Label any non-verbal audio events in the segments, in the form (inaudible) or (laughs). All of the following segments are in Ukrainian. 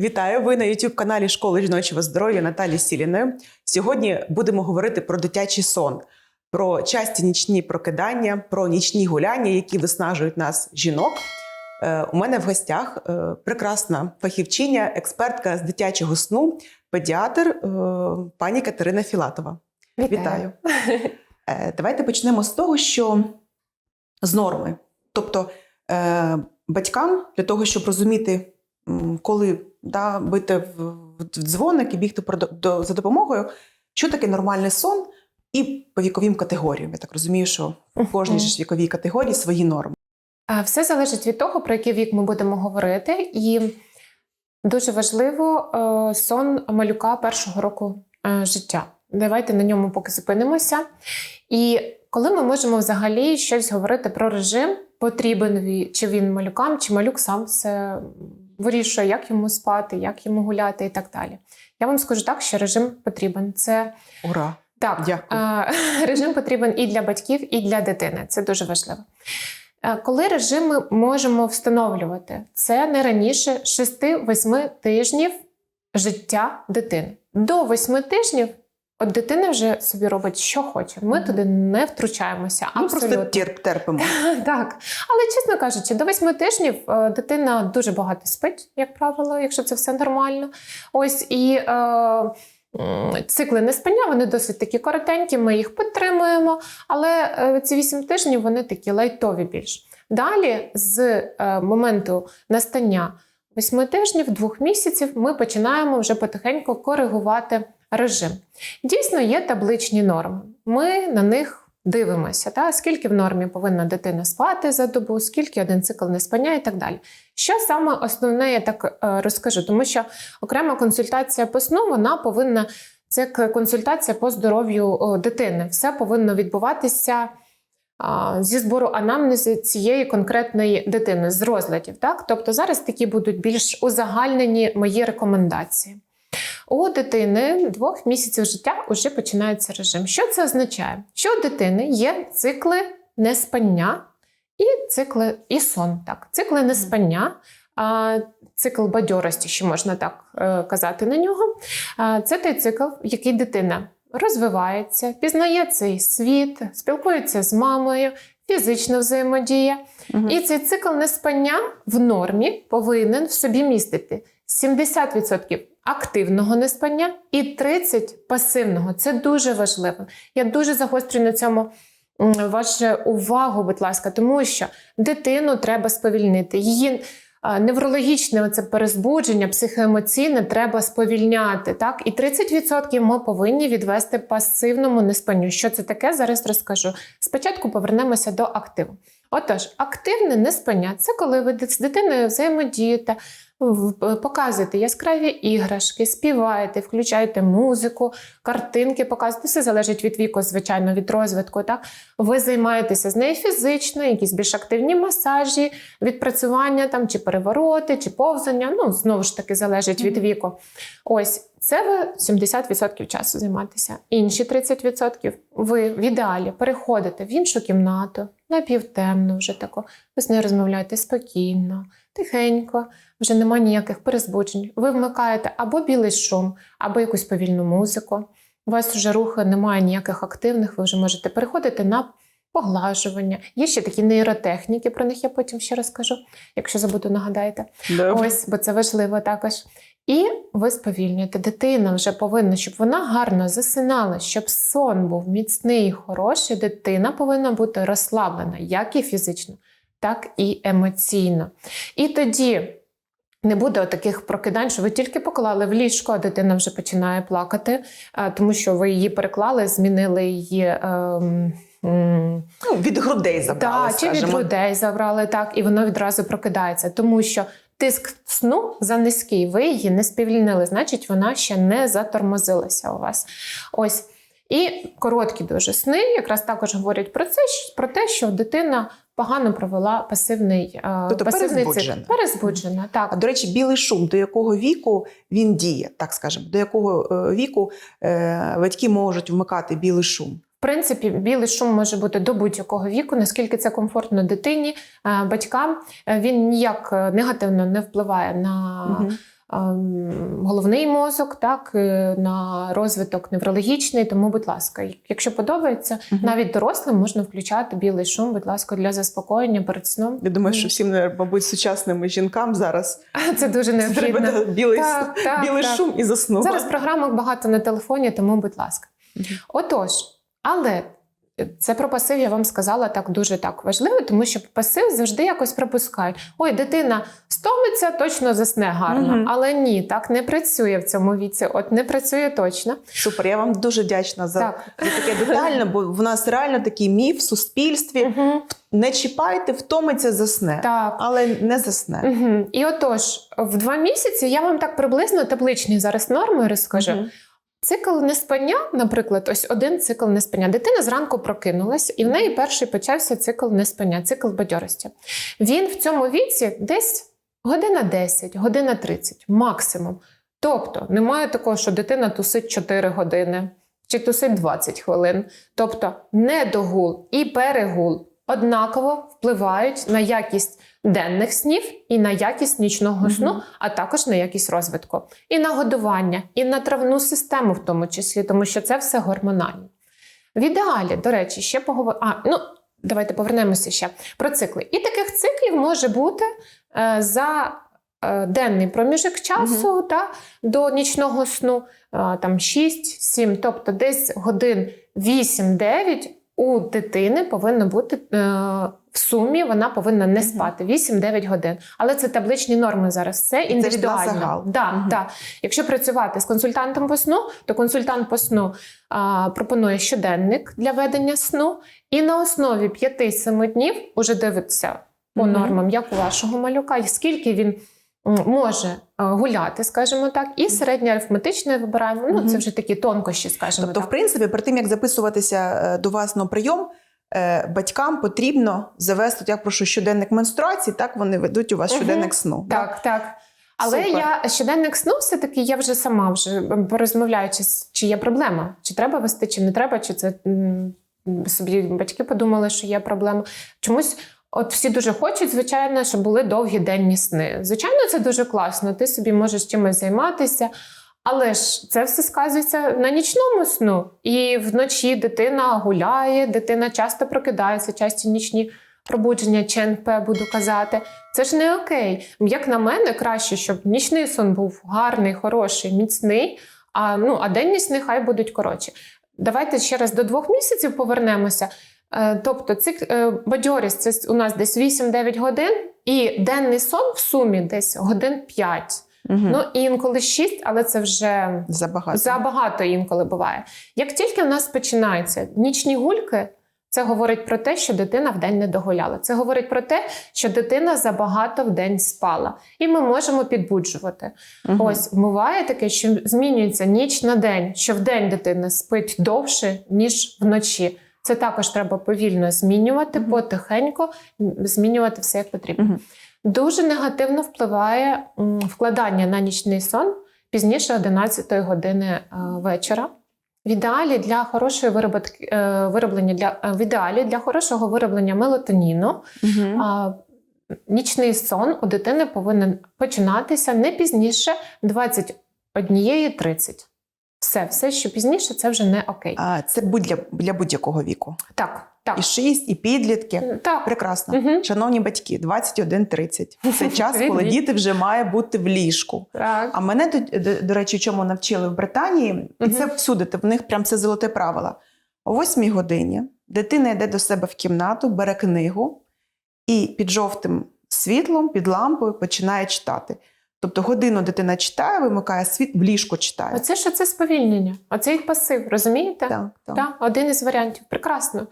Вітаю! Ви на youtube каналі Школи жіночого здоров'я Наталі Сіліної. Сьогодні будемо говорити про дитячий сон, про часті нічні прокидання, про нічні гуляння, які виснажують нас жінок. Е, У мене в гостях е, прекрасна фахівчиня, експертка з дитячого сну, педіатр е, пані Катерина Філатова. Вітаю. Е, Давайте почнемо з того, що з норми. Тобто батькам для того, щоб розуміти, коли да, бити в, дзвоник і бігти про- до, за допомогою, що таке нормальний сон, і по віковим категоріям. Я так розумію, що в кожній ж віковій категорії свої норми. А Все залежить від того, про який вік ми будемо говорити. І дуже важливо е, сон малюка першого року е, життя. Давайте на ньому поки зупинимося. І коли ми можемо взагалі щось говорити про режим, потрібен чи він малюкам, чи малюк сам все вирішує, як йому спати, як йому гуляти і так далі. Я вам скажу так, що режим потрібен. Це Ура! так, Дякую. (laughs) режим потрібен і для батьків, і для дитини. Це дуже важливо. Е, Коли режим ми можемо встановлювати, це не раніше 6-8 тижнів життя дитини. До 8 тижнів от дитина вже собі робить, що хоче. Ми Мгм. туди не втручаємося. Ми Абсолютно. Ну, просто терп, терпимо. (laughs) Так, але чесно кажучи, до восьми тижнів е, дитина дуже багато спить, як правило, якщо це все нормально. Ось і е, цикли неспання, вони досить такі коротенькі, ми їх підтримуємо, але е, ці вісім тижнів вони такі лайтові більш. Далі, з е, моменту настання восьми тижнів, двох місяців, ми починаємо вже потихеньку коригувати режим. Дійсно, є табличні норми. Ми на них дивимося, та, скільки в нормі повинна дитина спати за добу, скільки один цикл не спання і так далі. Що саме основне, я так е, розкажу, тому що окрема консультація по сну вона повинна це консультація по здоров'ю дитини. Все повинно відбуватися зі збору анамнези цієї конкретної дитини з розладів. Так? Тобто зараз такі будуть більш узагальнені мої рекомендації. У дитини двох місяців життя вже починається режим. Що це означає? Що у дитини є цикли неспання і цикли і сон. Так, цикли неспання, цикл бадьорості, що можна так е, казати на нього. Це той цикл, в який дитина розвивається, пізнає цей світ, спілкується з мамою, фізично взаємодіє. Мгм. І цей цикл неспання в нормі повинен в собі містити 70% активного неспання і 30% пасивного. Це дуже важливо. Я дуже загострюю на цьому вашу увагу, будь ласка, тому що дитину треба сповільнити. Її неврологічне оце перезбудження, психоемоційне треба сповільняти. Так? І 30% ми повинні відвести пасивному неспанню. Що це таке? Зараз розкажу. Спочатку повернемося до активу. Отож, активне неспання це коли ви з дитиною взаємодієте, показуєте яскраві іграшки, співаєте, включаєте музику, картинки показуєте. Все залежить від віку, звичайно, від розвитку. Так? Ви займаєтеся з нею фізично, якісь більш активні масажі, відпрацювання там, чи перевороти, чи повзання. Ну, знову ж таки, залежить від віку. Ось це ви 70% часу займатися. Інші 30% ви в ідеалі переходите в іншу кімнату, напівтемну вже таку. Ви з нею розмовляєте спокійно, тихенько, вже немає ніяких перезбуджень. Ви вмикаєте або білий шум, або якусь повільну музику. У вас вже руху немає ніяких активних, ви вже можете переходити на поглажування. Є ще такі нейротехніки, про них я потім ще розкажу, якщо забуду, нагадаєте. Добре. Ось, бо це важливо також. І ви сповільнюєте. Дитина вже повинна, щоб вона гарно засинала, щоб сон був міцний і хороший. Дитина повинна бути розслаблена, як і фізично, так і емоційно. І тоді. Не буде таких прокидань, що ви тільки поклали в ліжко, а дитина вже починає плакати, тому що ви її переклали, змінили її. ем, м, Ну, від грудей забрали, так, чи від скажімо. людей забрали так, і воно відразу прокидається, тому що тиск сну за низький, ви її не співільнили, значить, вона ще не затормозилася у вас. Ось. І короткі дуже сни якраз також говорять про це, про те, що дитина погано провела пасивний, е, Тобто пасивний перезбуджена. цикл. Перезбуджена, А так. до речі, білий шум, до якого віку він діє, так скажемо, до якого е, віку е, батьки можуть вмикати білий шум? В принципі, білий шум може бути до будь-якого віку, наскільки це комфортно дитині, е, батькам. Е, Він ніяк е, негативно не впливає на ем, головний мозок, так, на розвиток неврологічний. Тому, будь ласка, якщо подобається, Мгм. навіть дорослим можна включати білий шум, будь ласка, для заспокоєння перед сном. Я думаю, що всім, мабуть, сучасним жінкам зараз (laughs) це дуже (laughs) необхідно. треба білий, Так, так, білий так. шум і заснути. Зараз програмок багато на телефоні, тому будь ласка. Отож, але це про пасив я вам сказала так дуже так важливо, тому що пасив завжди якось пропускають. Ой, дитина стомиться, точно засне гарно. Мгм. Але ні, так не працює в цьому віці. От не працює точно. Супер, я вам дуже вдячна за, Так. за таке детально, бо в нас реально такий міф в суспільстві. Мгм. Не чіпайте, втомиться, засне. Так. Але не засне. Угу. І отож, в два місяці я вам так приблизно табличні зараз норми розкажу. Мгм. Цикл неспання, наприклад, ось один цикл неспання. Дитина зранку прокинулась, і в неї перший почався цикл неспання, цикл бадьорості. Він в цьому віці десь година 10, година 30, максимум. Тобто немає такого, що дитина тусить 4 години чи тусить 20 хвилин. Тобто недогул і перегул однаково впливають на якість денних снів і на якість нічного Мгм. сну, а також на якість розвитку, і на годування, і на травну систему, в тому числі, тому що це все гормонально. В ідеалі, до речі, ще поговоримо. А, ну, давайте повернемося ще про цикли. І таких циклів може бути е, за е, денний проміжок часу та, до нічного сну е, там 6-7, тобто десь годин 8-9 у дитини повинно бути е, в сумі, вона повинна не спати 8-9 годин. Але це табличні норми зараз. Це індивідуально. загал. Да, Мгм. да. Якщо працювати з консультантом по сну, то консультант по сну а, пропонує щоденник для ведення сну, і на основі 5-7 днів уже дивиться по Мгм. нормам, як у вашого малюка, скільки він може гуляти, скажімо так, і середнє арифметичне вибираємо. Ну, це вже такі тонкощі, скажімо Тобто, так. в принципі, перед тим як записуватися е, до вас на прийом, е, батькам потрібно завести, от я прошу щоденник менструації, так вони ведуть у вас щоденник сну. да? Так, так. Але Супер. я щоденник сну все-таки я вже сама вже порозмовляючи, чи є проблема, чи треба вести, чи не треба, чи це собі батьки подумали, що є проблема. Чомусь. От всі дуже хочуть, звичайно, щоб були довгі денні сни. Звичайно, це дуже класно. Ти собі можеш чимось займатися, але ж це все сказується на нічному сну. І вночі дитина гуляє, дитина часто прокидається, часті нічні пробудження, ЧНП буду казати. Це ж не окей. Як на мене, краще, щоб нічний сон був гарний, хороший, міцний, а, ну, а денні сни хай будуть коротші. Давайте ще раз до двох місяців повернемося. Е, Тобто, цик, е, бадьорість це у нас десь 8-9 годин, і денний сон в сумі десь годин 5. Мгм. Ну, інколи 6, але це вже Забагато. Забагато інколи буває. Як тільки в нас починаються нічні гульки, це говорить про те, що дитина вдень не догуляла. Це говорить про те, що дитина забагато вдень спала. І ми можемо підбуджувати. Мгм. Ось буває таке, що змінюється ніч на день, що вдень дитина спить довше, ніж вночі. Це також треба повільно змінювати, Мгм. потихеньку змінювати все як потрібно. Мгм. Дуже негативно впливає вкладання на нічний сон пізніше 11 години е, вечора. В ідеалі для хорошої вироботки, е, вироблення для е, в ідеалі для хорошого вироблення мелатоніну Мгм. а, нічний сон у дитини повинен починатися не пізніше 21.30. Все, все, що пізніше, це вже не окей. А, Це будь для, для будь-якого віку. Так, так. І 6, і підлітки. Так. Прекрасно. Мгм. Шановні батьки, 21.30. Це (laughs) час, коли діти вже має бути в ліжку. так. А мене до, до, до речі, чому навчили в Британії, і Мгм. це всюди, в них прям це золоте правило. О 8 годині дитина йде до себе в кімнату, бере книгу і під жовтим світлом, під лампою починає читати. Тобто годину дитина читає, вимикає світ, в ліжко читає. Оце що це сповільнення, оце оцей пасив, розумієте? Так, так. Так, один із варіантів. Прекрасно.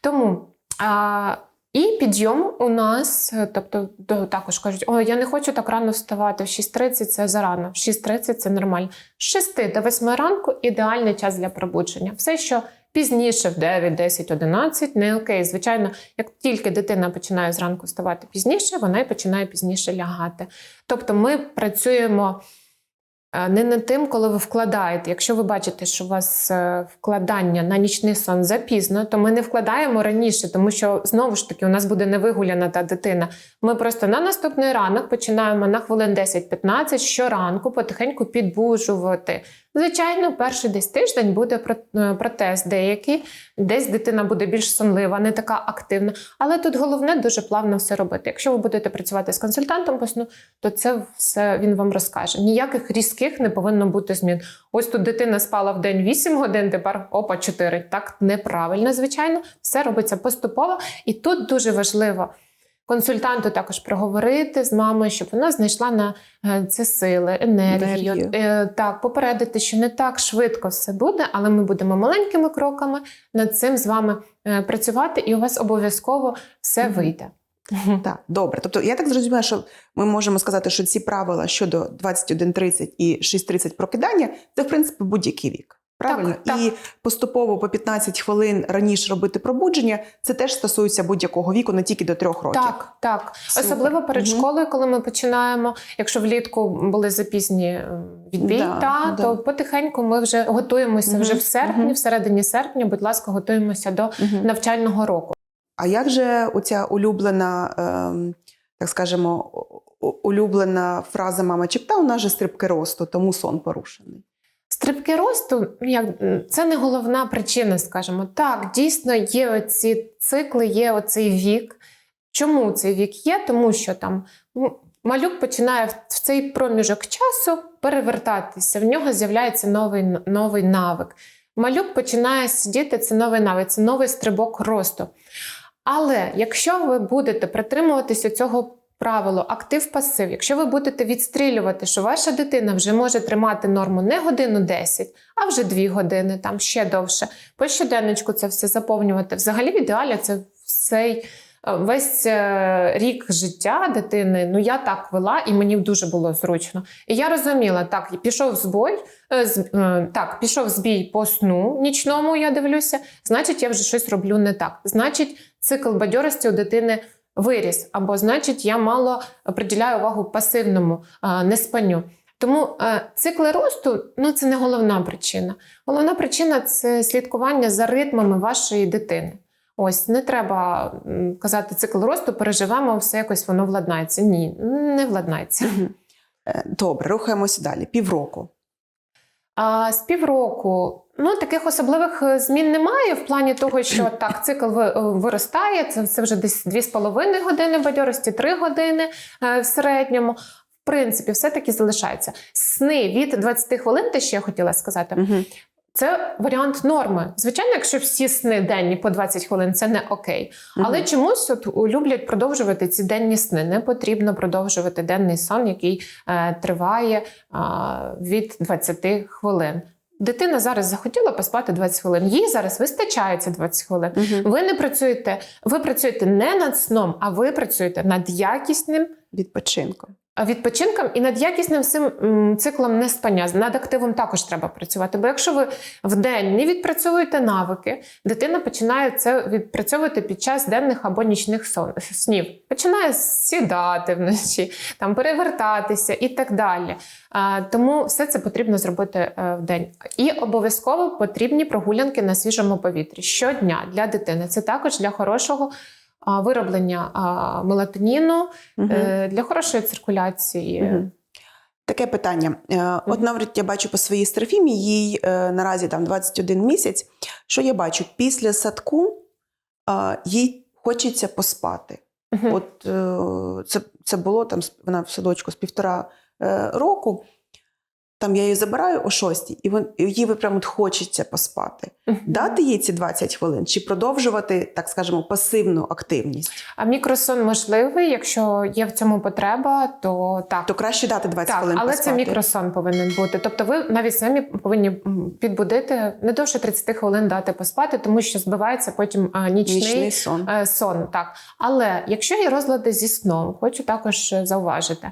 Тому а, і підйом у нас, тобто також кажуть, о, я не хочу так рано вставати. В 6.30 це зарано, в 6.30 це нормально. З 6 до 8 ранку ідеальний час для пробудження. Все, що пізніше, в 9, 10, 11, не окей. Звичайно, як тільки дитина починає зранку вставати пізніше, вона й починає пізніше лягати. Тобто ми працюємо Е, Не над тим, коли ви вкладаєте. Якщо ви бачите, що у вас е, вкладання на нічний сон запізно, то ми не вкладаємо раніше, тому що знову ж таки у нас буде невигуляна та дитина. Ми просто на наступний ранок починаємо на хвилин 10-15 щоранку потихеньку підбуджувати. Звичайно, перший десь тиждень буде е, протез деякий, десь дитина буде більш сонлива, не така активна. Але тут головне дуже плавно все робити. Якщо ви будете працювати з консультантом по сну, то це все він вам розкаже. Ніяких різких не повинно бути змін. Ось тут дитина спала в день 8 годин, тепер опа 4. Так неправильно, звичайно. Все робиться поступово. І тут дуже важливо консультанту також проговорити з мамою, щоб вона знайшла на це сили, енергію. Енергію. Е, Так, попередити, що не так швидко все буде, але ми будемо маленькими кроками над цим з вами е, працювати, і у вас обов'язково все вийде. Так, добре. Тобто я так зрозуміла, що ми можемо сказати, що ці правила щодо 21.30 і 6.30 прокидання це в принципі будь-який вік. Правильно? Так, і поступово по 15 хвилин раніше робити пробудження. Це теж стосується будь-якого віку, не тільки до трьох років. Так, так. Супер. Особливо перед Мгм. школою, коли ми починаємо. Якщо влітку були запізні е, відбій, Да, та, да. то потихеньку ми вже готуємося Мгм, вже в серпні, мгм. в середині серпня, будь ласка, готуємося до Мгм. навчального року. А як же оця улюблена, ем, так скажемо, улюблена фраза мама Чіпта, у нас же стрибки росту, тому сон порушений. Стрибки росту, ну, як це не головна причина, скажімо. Так, дійсно є оці цикли, є оцей вік. Чому цей вік є? Тому що там малюк починає в цей проміжок часу перевертатися, в нього з'являється новий, новий навик. Малюк починає сидіти, це новий навик, це новий стрибок росту. Але якщо ви будете притримуватися цього правило актив-пасив, якщо ви будете відстрілювати, що ваша дитина вже може тримати норму не годину 10, а вже 2 години, там ще довше, по щоденничку це все заповнювати. Взагалі, в ідеалі це цей е, весь е, рік життя дитини. Ну я так вела, і мені дуже було зручно. І я розуміла, так, пішов збой, е, з- так, пішов збій по сну нічному, я дивлюся, значить, я вже щось роблю не так. Значить, цикл бадьорості у дитини виріс, або значить, я мало приділяю увагу пасивному неспанню. Тому цикли росту ну це не головна причина. Головна причина це слідкування за ритмами вашої дитини. Ось не треба казати цикл росту, переживемо, все якось воно владнається. Ні, не владнається. Е, Добре, рухаємося далі. Півроку. А з півроку ну таких особливих е, змін немає в плані того, що (clears throat) так цикл е, виростає. Це, це вже десь 2,5 години бадьорості, 3 години е, в середньому. В принципі, все-таки залишається. Сни від 20 хвилин, те, що я хотіла сказати, Мгм. це варіант норми. Звичайно, якщо всі сни денні по 20 хвилин, це не окей. Але Мгм. чомусь от люблять продовжувати ці денні сни. Не потрібно продовжувати денний сон, який е, триває а, від 20 хвилин. Дитина зараз захотіла поспати 20 хвилин. Їй зараз вистачає ці 20 хвилин. Угу. Ви не працюєте, ви працюєте не над сном, а ви працюєте над якісним Відпочинком. Відпочинком і над якісним цим циклом неспання. Над активом також треба працювати. Бо якщо ви в день не відпрацьовуєте навики, дитина починає це відпрацьовувати під час денних або нічних сон, снів. Починає сідати вночі, там перевертатися і так далі. Тому все це потрібно зробити е, в день. І обов'язково потрібні прогулянки на свіжому повітрі щодня для дитини. Це також для хорошого. Вироблення мелатоніну. Е, для хорошої циркуляції. Мгм. Таке питання. Е, От навіть я бачу по своїй Серафімі, їй е, наразі там 21 місяць. Що я бачу? Після садку їй хочеться поспати. От це, це було там, вона в садочку з півтора року. Там я її забираю о шостій, і вон, і їй ви прямо хочеться поспати. Мгм. Дати їй ці 20 хвилин чи продовжувати, так скажемо, пасивну активність? А мікросон можливий, якщо є в цьому потреба, то так. То краще дати 20 так, хвилин але поспати. це мікросон повинен бути. Тобто, ви навіть самі повинні підбудити не довше 30 хвилин дати поспати, тому що збивається потім а, нічний, Нічний сон. е, сон. Так, але якщо є розлади зі сном, хочу також е, зауважити.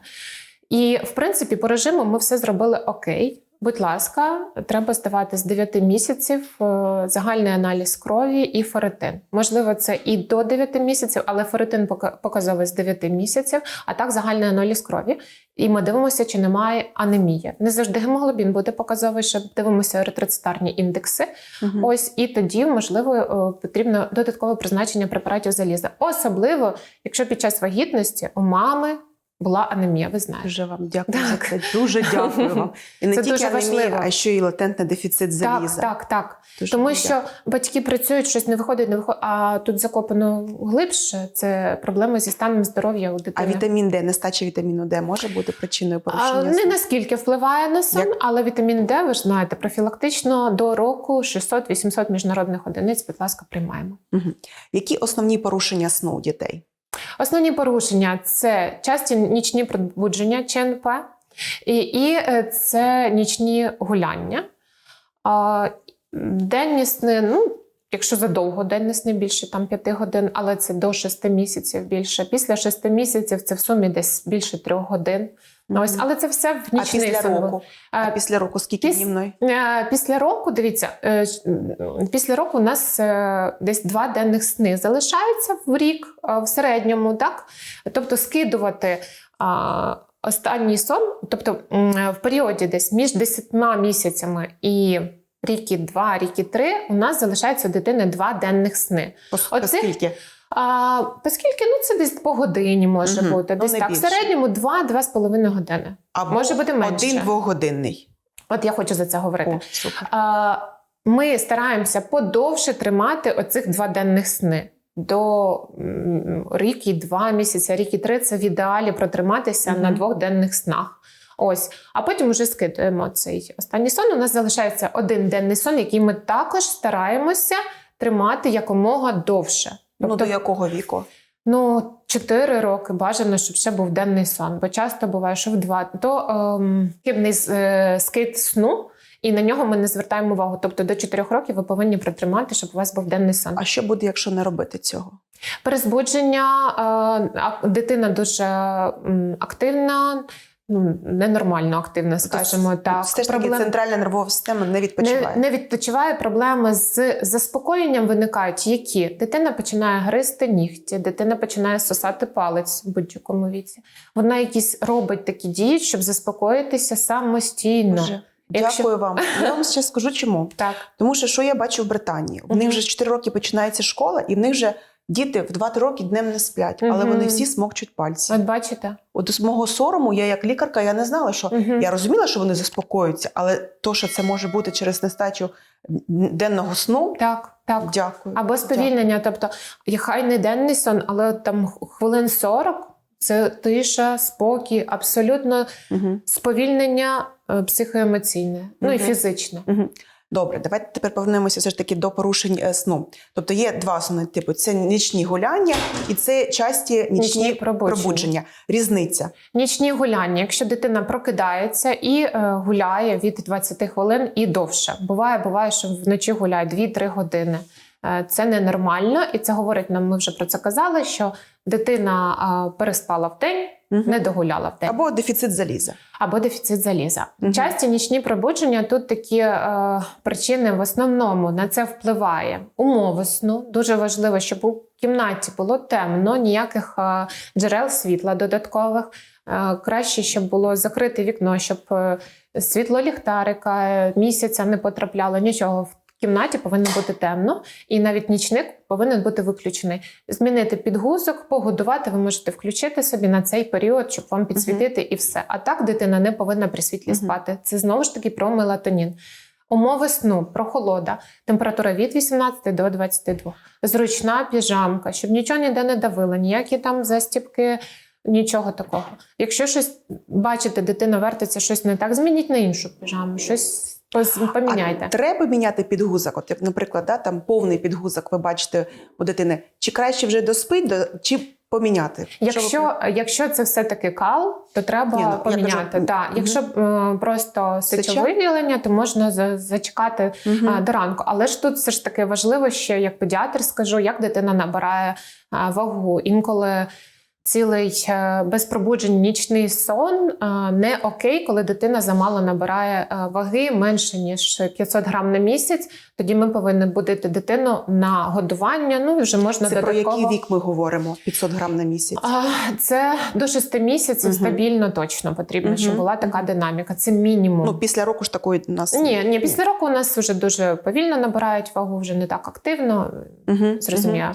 І в принципі, по режиму ми все зробили окей. Будь ласка, треба здавати з 9 місяців е, загальний аналіз крові і ферритин. Можливо, це і до 9 місяців, але ферритин показовий з 9 місяців, а так загальний аналіз крові. І ми дивимося, чи немає анемії. Не завжди гемоглобін буде показовий, що дивимося еритроцитарні індекси. Мгм. Ось і тоді, можливо, е, потрібно додаткове призначення препаратів заліза. Особливо, якщо під час вагітності у мами була анемія, ви знаєте. Дуже вам дякую Так. за це. Дуже дякую вам. (laughs) І не Це тільки дуже анемія, важливо. а ще й латентний дефіцит заліза. Так, так, так. Дуже Тому що батьки працюють, щось не виходить, не виходить, а тут закопано глибше. Це проблеми зі станом здоров'я у дитини. А вітамін Д, нестача вітаміну Д може бути причиною А, порушення? не наскільки впливає на сон, Як? але вітамін Д, ви ж знаєте, профілактично до року 600-800 міжнародних одиниць, будь ласка, приймаємо. Які основні порушення сну у дітей? Основні порушення це часті нічні пробудження ЧНП і, і е, це нічні гуляння. А, денні сни, ну, якщо задовго денні сни більше там 5 годин, але це до 6 місяців більше. Після 6 місяців це в сумі десь більше 3 годин. Ось, але це все в а після сон. року? А Е, після року скільки піс- днівної? Е, Після року, дивіться, е, після року у нас десь два денних сни залишаються в рік в середньому, так? Тобто скидувати останній сон, тобто в періоді десь між 10 місяцями і ріки 2, ріки 3 у нас залишається у дитини два денних сни. Пос- Оце- Скільки? А, оскільки ну, це десь по годині може Мгм. бути. Ну, Десь не так. В більше. середньому 2-2,5 години. Або Може бути менше. один двогодинний. От я хочу за це говорити. О, супер. А, Ми стараємося подовше тримати оцих два денних сни. До рік і два місяці, рік і три це в ідеалі протриматися Мгм. на двох денних снах. Ось, а потім вже скидуємо цей останній сон. У нас залишається один денний сон, який ми також стараємося тримати якомога довше. Ну, Тобто, до якого віку? Ну, 4 роки бажано, щоб ще був денний сон, бо часто буває, що в 2. То ем, хибний е, скид сну, і на нього ми не звертаємо увагу. Тобто до 4 років ви повинні протримати, щоб у вас був денний сон. А що буде, якщо не робити цього? Перезбудження, е, дитина дуже активна, ну, ненормально активна, скажімо Тобто, так. Все ж таки Проблем- центральна нервова система не відпочиває. не, не відпочиває проблеми з заспокоєнням виникають, які дитина починає гризти нігті, дитина починає сосати палець в будь-якому віці. Вона якісь робить такі дії, щоб заспокоїтися самостійно. Боже, Якщо- Дякую вам. Я вам ще скажу чому. (laughs) Так, Тому що що я бачу в Британії? В них вже з 4 роки починається школа, і в них вже діти в 2-3 роки днем не сплять, але Мгм. вони всі смокчуть пальці. от бачите. От з мого сорому, я як лікарка, я не знала, що Мгм. я розуміла, що вони заспокоюються, але то, що це може бути через нестачу денного сну, Так, так. дякую. Або сповільнення, тобто, і хай не денний сон, але там хвилин 40 це тиша, спокій, абсолютно Угу. сповільнення е, психоемоційне, ну і фізичне. Угу. Добре, давайте тепер повернемося все ж таки до порушень е, сну. Тобто є два основні типи: це нічні гуляння і це часті нічні, Нічні пробудження. пробудження. Різниця. Нічні гуляння, якщо дитина прокидається і е, гуляє від 20 хвилин і довше. Буває, буває, що вночі гуляє 2-3 години. Е, Це ненормально, і це говорить нам. Ми вже про це казали. Що дитина е, переспала в день, Мгм. не догуляла в день. Або дефіцит заліза. або дефіцит заліза. Мгм. Часті нічні пробудження тут такі е, причини в основному на це впливає. Умови сну дуже важливо, щоб у кімнаті було темно, ніяких е, джерел світла додаткових. Е, краще, щоб було закрите вікно, щоб е, світло ліхтарика е, місяця не потрапляло. Нічого в кімнаті повинно бути темно, і навіть нічник повинен бути виключений. Змінити підгузок, погодувати. Ви можете включити собі на цей період, щоб вам підсвітити, і все. А так дитина не повинна при світлі Мгм. спати. Це знову ж таки про мелатонін. Умови сну, прохолода, температура від 18 до 22. Зручна піжамка, щоб нічого ніде не давило, ніякі там застіпки, нічого такого. Якщо щось бачите, дитина вертиться, щось не так, змініть на іншу піжаму, щось поміняйте. А треба міняти підгузок. От як, наприклад, да, там повний підгузок, ви бачите у дитини. Чи краще вже доспить, до, чи поміняти? Що ви Якщо, якщо це все-таки кал, то треба Ні, ну, поміняти. кажу, да. мгм. Якщо е, просто сечовиділення, то можна за- зачекати Мгм. а, до ранку. Але ж тут все ж таки важливо, ще як педіатр скажу, як дитина набирає а, вагу. Інколи цілий е, без пробуджень нічний сон е, не окей, коли дитина замало набирає е, ваги менше ніж 500 грам на місяць. Тоді ми повинні будити дитину на годування. Ну і вже можна Це про який вік ми говоримо? 500 грам на місяць. Це до 6 місяців Мгм. стабільно точно потрібно, Мгм. щоб була така динаміка. Це мінімум. Ну, після року ж такої у нас ні, ні, після року у нас вже дуже повільно набирають вагу, вже не так активно. Угу. Зрозуміло.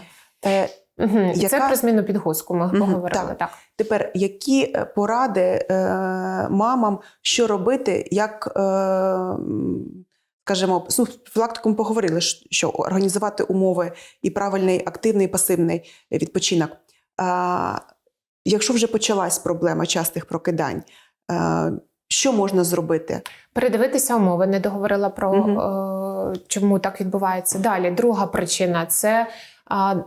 Е, Угу. І це про зміну підгузку ми Мгм, поговорили. так. Так. Тепер які е, поради е, мамам, що робити, як, е, скажімо, ну, профілактиком поговорили, що організувати умови і правильний активний, і пасивний відпочинок. А, якщо вже почалась проблема частих прокидань, е, що можна зробити? Передивитися умови, не договорила про Мгм. е, чому так відбувається. Далі, друга причина це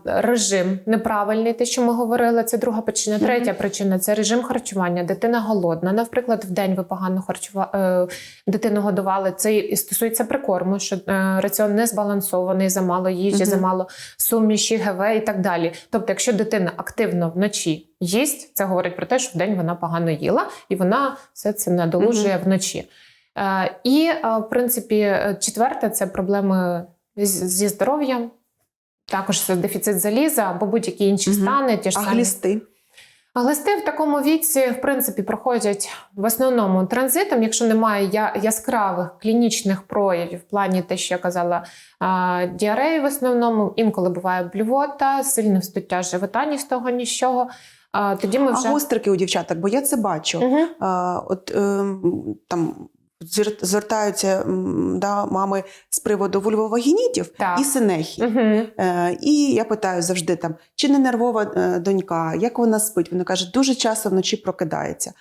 режим неправильний, те, що ми говорили. Це друга причина. Третя причина це режим харчування. Дитина голодна. Наприклад, в день ви погано харчува... е, дитину годували. Це і стосується прикорму, що е, раціон не збалансований, замало їжі, Мгм. замало суміші, ГВ і так далі. Тобто, якщо дитина активно вночі їсть, це говорить про те, що в день вона погано їла, і вона все це надолужує вночі. Е, І, в принципі, четверте це проблеми зі здоров'ям. Також це дефіцит заліза або будь-які інші Мгм. стани. Ті ж А самі. глісти? А глисти в такому віці, в принципі, проходять в основному транзитом, якщо немає я- яскравих клінічних проявів, в плані те, що я казала, а, діареї в основному, інколи буває блювота, сильне встуття живота ні з того, ні з чого. А, тоді ми вже А гострики у дівчаток, бо я це бачу. А, от ем, там звертаються да, мами з приводу вульвовагінітів Так. і синехі. Мгм. Е, і я питаю завжди там, чи не нервова е, донька, як вона спить? Вона каже, дуже часто вночі прокидається.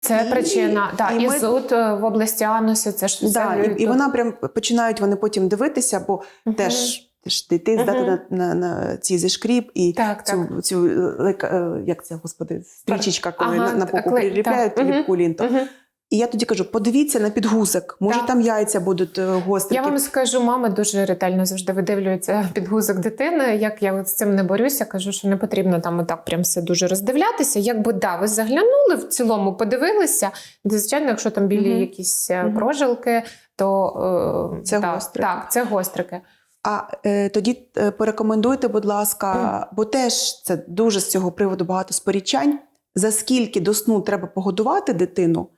Це І- причина. Да, і і, ми- зуд е, в області анусу, це ж Да, і, і вона прям починають вони потім дивитися, бо Мгм. теж, дитин Мгм. здати на, на, на ці зішкріп і Так, так. цю, цю е, як це, господи, стрічечка, коли Ага, на, на попу приліпляють так. Мгм. ліпку лінту. Мгм. І я тоді кажу: подивіться на підгузок, може Так. там яйця будуть е, гострі. Я вам скажу, мами дуже ретельно завжди видивлюються (laughs) підгузок дитини. Як я от з цим не борюся, кажу, що не потрібно там отак прям все дуже роздивлятися. Якби да, ви заглянули в цілому, подивилися. Звичайно, якщо там білі Мгм. якісь е, Мгм. прожилки, то е, Це так, гострики. Так, це гострики. А е, тоді е, порекомендуйте, будь ласка, бо теж це дуже з цього приводу багато сперечань. За скільки до сну треба погодувати дитину?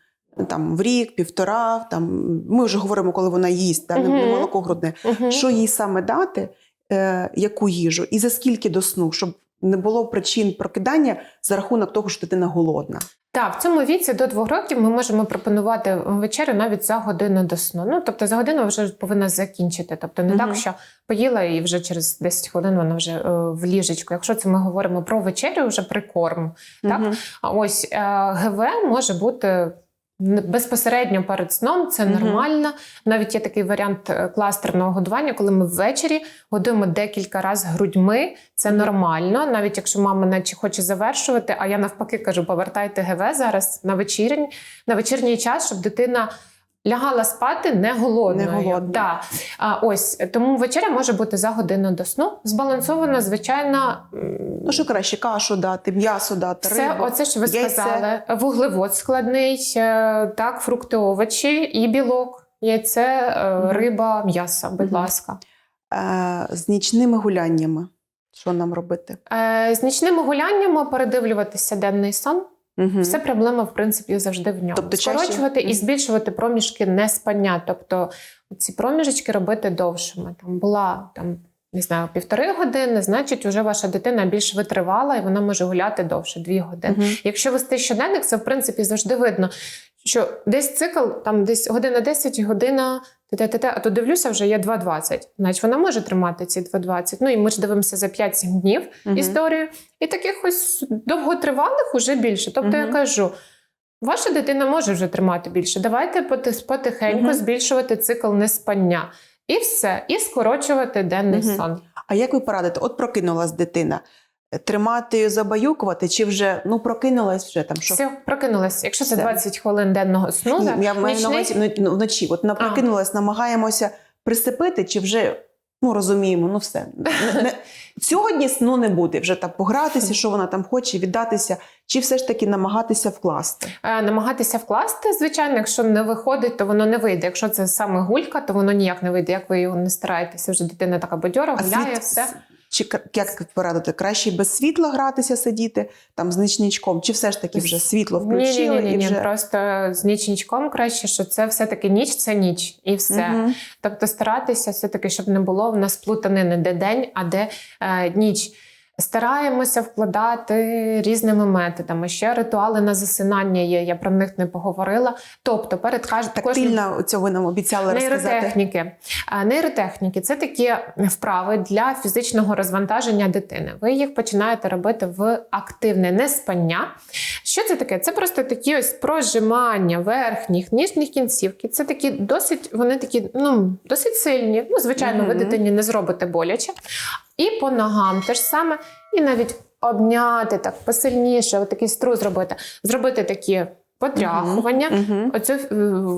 Там в рік, півтора, там ми вже говоримо, коли вона їсть, та, не, не молоко грудне. Що їй саме дати, е, яку їжу, і за скільки до сну, щоб не було причин прокидання за рахунок того, що дитина голодна. Так, в цьому віці до двох років ми можемо пропонувати вечерю навіть за годину до сну. Ну тобто за годину вже повинна закінчити. Тобто не Мгм. так, що поїла і вже через 10 хвилин вона вже е, в ліжечку. Якщо це ми говоримо про вечерю, вже прикорм. Так? А ось е, ГВ може бути безпосередньо перед сном, це нормально. Mm -hmm. Навіть є такий варіант е, кластерного годування, коли ми ввечері годуємо декілька разів грудьми. Це нормально, навіть якщо мама наче хоче завершувати. А я навпаки кажу, повертайте ГВ зараз на вечірній, на вечірній час, щоб дитина. Лягала спати не голодною. Не голодною. Да. А, ось тому вечеря може бути за годину до сну. Збалансована, звичайно, Ну що краще, кашу дати, м'ясо дати, це рибу. оце, що ви яйце. сказали. Вуглевод складний, е, так, фрукти, овочі і білок. Яйце, е, риба, м'ясо, будь ласка. Е, з нічними гуляннями. Що нам робити? З нічними гуляннями передивлюватися денний сон. Угу. Все проблема, в принципі, завжди в ньому. Тобто чаще- Скорочувати і збільшувати проміжки неспання. Тобто ці проміжечки робити довшими. Там була там. Не знаю, півтори години, значить, вже ваша дитина більш витривала і вона може гуляти довше, дві години. Угу. Якщо вести щоденник, це в принципі завжди видно, що десь цикл, там десь година 10, година те-те-те, а то дивлюся, вже є 2.20. Значить, вона може тримати ці 2.20. Ну і ми ж дивимося за 5-7 днів історію. І таких ось довготривалих уже більше. Тобто я кажу. Ваша дитина може вже тримати більше. Давайте поти- потихеньку Мгм. збільшувати цикл неспання. І все, і скорочувати денний Мгм. сон. А як ви порадите? От прокинулась дитина. Тримати забаюкувати, чи вже ну прокинулась вже там що? Все, прокинулась. Якщо це Все. 20 хвилин денного сну, Ні, я маю на увазі ну, ну, вночі. От прокинулась, намагаємося присипити, чи вже ну розуміємо, ну все. (laughs) Не- Сьогодні сну не буде вже там погратися, що вона там хоче, віддатися, чи все ж таки намагатися вкласти. Е, Намагатися вкласти, звичайно, якщо не виходить, то воно не вийде. Якщо це саме гулька, то воно ніяк не вийде. Як ви його не стараєтеся, вже дитина така бадьора, гуляє, світ- все. Чи як порадити? Краще без світла гратися, сидіти там з нічничком, чи все ж таки вже світло включили Ні, ні, ні, і ні, вже просто з нічничком краще, що це все-таки ніч, це ніч, і все. Угу. Тобто старатися все-таки, щоб не було в нас плутанини, де день, а де е, ніч. Стараємося вкладати різними методами. Ще ритуали на засинання є. Я про них не поговорила. Тобто, перед каж- кожним Тактильно цього нам обіцяли. Нейротехніки. Розказати. Нейротехніки це такі вправи для фізичного розвантаження дитини. Ви їх починаєте робити в активне неспання. Що це таке? Це просто такі ось прожимання верхніх, нижніх кінцівки. Це такі досить, вони такі, ну, досить сильні. Ну, звичайно, ви Мгм. дитині не зробите боляче. І по ногам теж саме, і навіть обняти так посильніше, такий стру зробити, зробити такі потряхування. Мгм. Оцю е,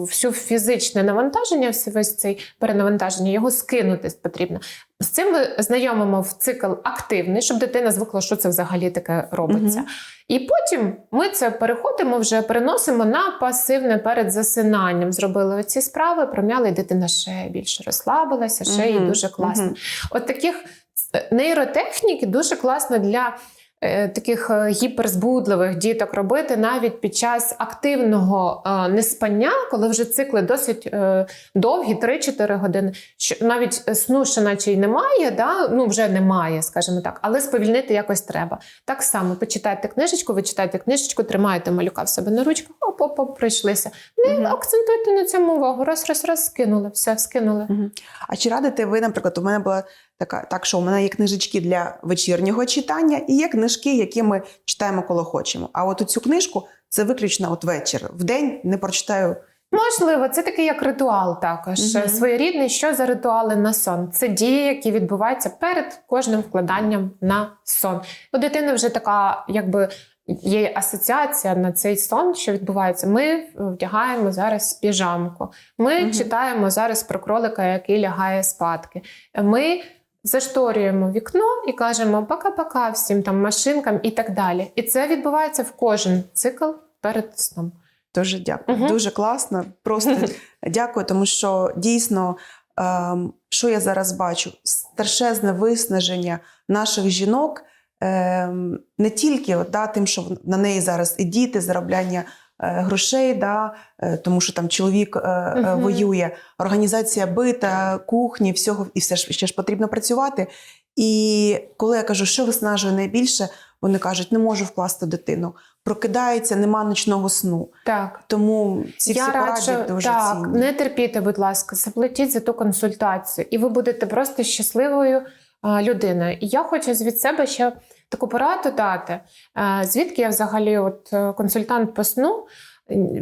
всю фізичне навантаження, весь цей перенавантаження, його скинути потрібно. З цим ми знайомимо в цикл активний, щоб дитина звикла, що це взагалі таке робиться. Угу. І потім ми це переходимо, вже переносимо на пасивне перед засинанням. Зробили оці справи, промяли, і дитина ще більше розслабилася, ще їй Мгм. дуже класно. Угу. От таких нейротехнік дуже класно для е, таких е, гіперзбудливих діток робити навіть під час активного е, неспання, коли вже цикли досить е, довгі, 3-4 години. Що навіть е, сну ще наче й немає, да? ну вже немає, скажімо так, але сповільнити якось треба. Так само почитайте книжечку, ви читаєте книжечку, тримаєте малюка в себе на ручках, оп-оп-оп, прийшлися. Не Мгм. акцентуйте на цьому увагу. Раз, раз, раз, скинули, все, скинули. Мгм. А чи радите ви, наприклад, у мене була така, так, що у мене є книжечки для вечірнього читання і є книжки, які ми читаємо, коли хочемо. А от цю книжку це виключно от вечір. В день не прочитаю. Можливо, це такий як ритуал також Мгм. своєрідний. Що за ритуали на сон? Це дії, які відбуваються перед кожним вкладанням на сон. У дитини вже така, якби. Є асоціація на цей сон, що відбувається. Ми вдягаємо зараз піжамку. Ми Мгм. читаємо зараз про кролика, який лягає спадки. Ми зашторюємо вікно і кажемо пока-пока всім там машинкам і так далі. І це відбувається в кожен цикл перед сном. Дуже дякую. Мгм. Дуже класно. Просто (laughs) дякую, тому що дійсно, ем, що я зараз бачу, страшезне виснаження наших жінок ем, не тільки от, да, тим, що на неї зараз і діти, заробляння грошей, да, е, тому що там чоловік е, е, воює, організація бита, кухні, всього, і все ж ще ж потрібно працювати. І коли я кажу, що виснажує найбільше, вони кажуть, не можу вкласти дитину. Прокидається, нема ночного сну. Так. Тому ці Я всі раджу поради дуже так, цінні. не терпіть, будь ласка, заплатіть за ту консультацію, і ви будете просто щасливою людиною. І я хочу від себе ще таку пораду дати. Е, Звідки я взагалі, от е, консультант по сну?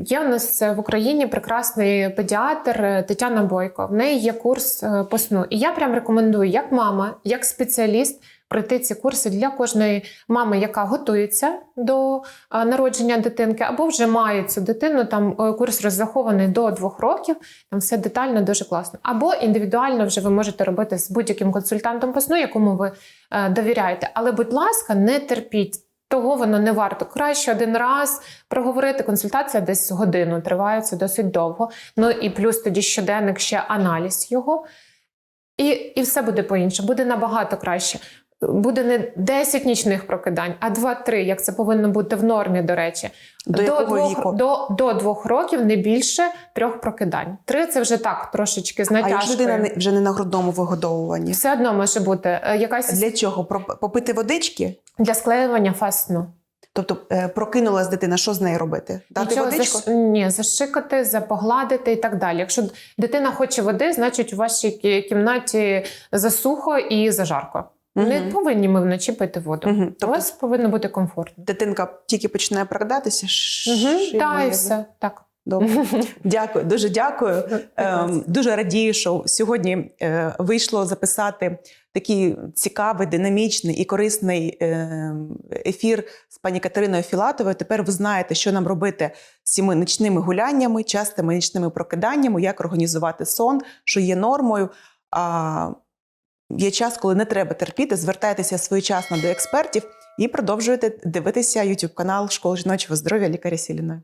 Є у нас в Україні прекрасний педіатр е, Тетяна Бойко. В неї є курс по сну. І я прям рекомендую, як мама, як спеціаліст, пройти ці курси для кожної мами, яка готується до народження дитинки, або вже має цю дитину. Там е, курс розрахований до двох років. Там все детально, дуже класно. Або індивідуально вже ви можете робити з будь-яким консультантом по сну, якому ви е, довіряєте. Але, будь ласка, не терпіть. Того воно не варто. Краще один раз проговорити. Консультація десь годину триває це досить довго. Ну і плюс тоді щоденник ще аналіз його. І, і все буде по-іншому, буде набагато краще. Буде не 10 нічних прокидань, а 2-3, як це повинно бути в нормі, до речі. До якого двох, віку? До, до двох років не більше трьох прокидань. Три це вже так, трошечки з А якщо людина не- вже не на грудному вигодовуванні? Все одно може бути е, якась для, чого? Про- Попити водички? для склеювання фаз сну. Тобто е, прокинулась дитина, що з нею робити? Дати Нічого водичку? заш... Ні, зашикати, запогладити і так далі. Якщо дитина хоче води, значить у вашій кімнаті засухо і зажарко. Не повинні ми вночі пити воду. Мгм. У Тобто вас повинно бути комфортно. дитинка тільки починає прокидатися? Угу, та і все. Так. Добре. (laughs) Дякую, дуже дякую. Ем, дуже радію, що сьогодні е, вийшло записати такий цікавий, динамічний і корисний ем, ефір з пані Катериною Філатовою. Тепер ви знаєте, що нам робити з цими нічними гуляннями, частими нічними прокиданнями, як організувати сон, що є нормою. А є час, коли не треба терпіти, звертайтеся своєчасно до експертів і продовжуйте дивитися YouTube канал Школи жіночого здоров'я лікаря Сіліної.